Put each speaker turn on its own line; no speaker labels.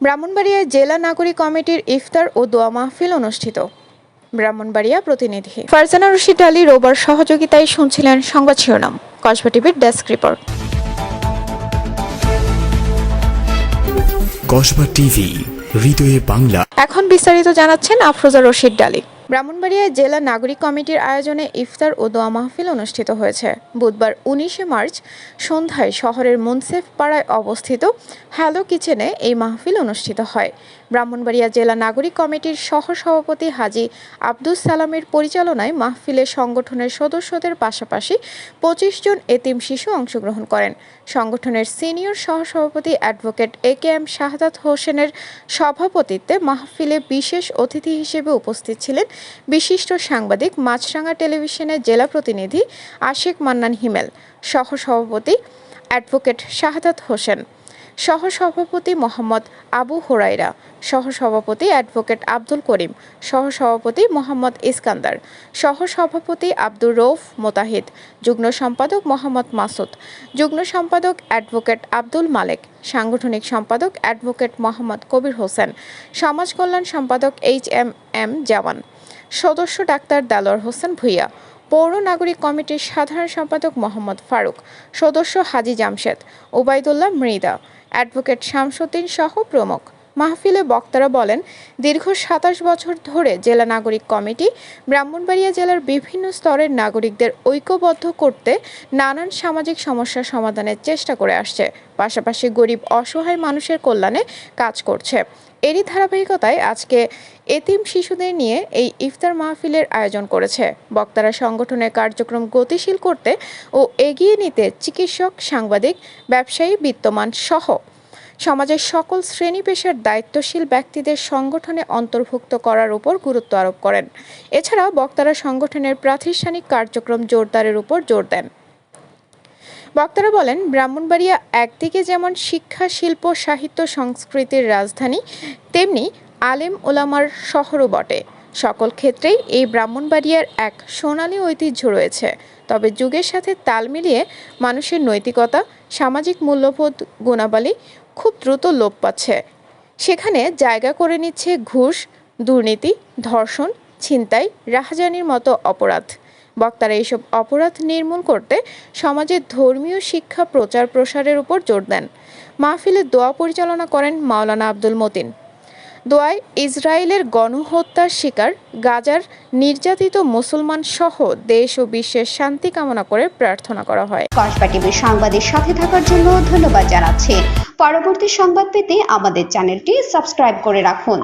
ব্রাহ্মণবাড়িয়ায় জেলা নাগরিক কমিটির ইফতার ও দোয়া মাহফিল অনুষ্ঠিত। ব্রাহ্মণবাড়িয়া প্রতিনিধি ফারজানা রশিদ আলী রোবার সহযোগিতায় শুনছিলেন সংবাদ শিরোনাম। কসবা টিভির ডেস্ক রিপোর্ট।
কসবা টিভি হৃদয়ে বাংলা।
এখন বিস্তারিত জানাচ্ছেন আফরোজা রশিদ ডালি ব্রাহ্মণবাড়িয়ায় জেলা নাগরিক কমিটির আয়োজনে ইফতার ও দোয়া মাহফিল অনুষ্ঠিত হয়েছে। বুধবার উনিশে মার্চ সন্ধ্যায় শহরের মুনসেফ পাড়ায় অবস্থিত হ্যালো কিচেনে এই মাহফিল অনুষ্ঠিত হয়। ব্রাহ্মণবাড়িয়া জেলা নাগরিক কমিটির সহ সভাপতি হাজি আব্দুস সালামের পরিচালনায় মাহফিলে সংগঠনের সদস্যদের পাশাপাশি পঁচিশ জন এতিম শিশু অংশগ্রহণ করেন। সংগঠনের সিনিয়র সহসভাপতি অ্যাডভোকেট এ কে এম শাহাদাত হোসেনের সভাপতিত্বে মাহফিলে বিশেষ অতিথি হিসেবে উপস্থিত ছিলেন বিশিষ্ট সাংবাদিক মাছরাঙ্গা টেলিভিশনের জেলা প্রতিনিধি আশিক মান্নান হিমেল, সহসভাপতি অ্যাডভোকেট শাহাদাত হোসেন, সহসভাপতি মোহাম্মদ আবু হোরাইরা সহসভাপতি অ্যাডভোকেট আব্দুল করিম, সহসভাপতি মোহাম্মদ ইস্কান্দার, সহসভাপতি আব্দুর রৌফ মোতাহিদ, যুগ্ম সম্পাদক মোহাম্মদ মাসুদ, যুগ্ম সম্পাদক অ্যাডভোকেট আব্দুল মালেক, সাংগঠনিক সম্পাদক অ্যাডভোকেট মোহাম্মদ কবির হোসেন, সমাজ কল্যাণ সম্পাদক এইচ এম এম জামান সদস্য ডাক্তার দালোয়ার হোসেন ভুইয়া, পৌর নাগরিক কমিটির সাধারণ সম্পাদক মোহাম্মদ ফারুক, সদস্য হাজি জামশেদ, ওবায়দুল্লাহ মৃদা অ্যাডভোকেট শামসুদ্দিন সহ প্রমুখ। মাহফিলে বক্তারা বলেন, দীর্ঘ সাতাশ বছর ধরে জেলা নাগরিক কমিটি ব্রাহ্মণবাড়িয়া জেলার বিভিন্ন স্তরের নাগরিকদের ঐক্যবদ্ধ করতে নানান সামাজিক সমস্যা সমাধানের চেষ্টা করে আসছে। পাশাপাশি গরিব, অসহায় মানুষের কল্যাণে কাজ করছে। এরই ধারাবাহিকতায় আজকে এতিম শিশুদের নিয়ে এই ইফতার মাহফিলের আয়োজন করেছে। বক্তারা সংগঠনের কার্যক্রম গতিশীল করতে ও এগিয়ে নিতে চিকিৎসক, সাংবাদিক, ব্যবসায়ী, বিত্তমান সহ সমাজের সকল শ্রেণি পেশার দায়িত্বশীল ব্যক্তিদের সংগঠনে অন্তর্ভুক্ত করার উপর গুরুত্ব আরোপ করেন। এছাড়া বক্তারা সংগঠনের প্রাতিষ্ঠানিক কার্যক্রম জোরদারের উপর জোর দেন। বক্তারা বলেন, ব্রাহ্মণবাড়িয়া একদিকে যেমন শিক্ষা, শিল্প, সাহিত্য, সংস্কৃতির রাজধানী, তেমনি আলেম ওলামার শহরও বটে। সকল ক্ষেত্রেই এই ব্রাহ্মণবাড়িয়ার এক সোনালী ঐতিহ্য রয়েছে। তবে যুগের সাথে তাল মিলিয়ে মানুষের নৈতিকতা, সামাজিক মূল্যবোধ, গুণাবলী খুব দ্রুত লোপ পাচ্ছে। সেখানে জায়গা করে নিচ্ছে ঘুষ, দুর্নীতি, ধর্ষণ, ছিনতাই, রাহাজানির মতো অপরাধ। বক্তারা এইসব অপরাধ নির্মূল করতে সমাজের ধর্মীয় শিক্ষা প্রচার প্রসারের উপর জোর দেন। মাহফিলে দোয়া পরিচালনা করেন মাওলানা আব্দুল মতিন। দোয়ায় ইসরায়েলের গণহত্যার শিকার গাজার নির্যাতিত মুসলমান সহ দেশ ও বিশ্বের শান্তি কামনা করে প্রার্থনা করা হয়।
কসবা টিভির সংবাদের সাথে থাকার জন্য ধন্যবাদ জানাচ্ছি। পরবর্তী সংবাদ পেতে আমাদের চ্যানেলটি সাবস্ক্রাইব করে রাখুন।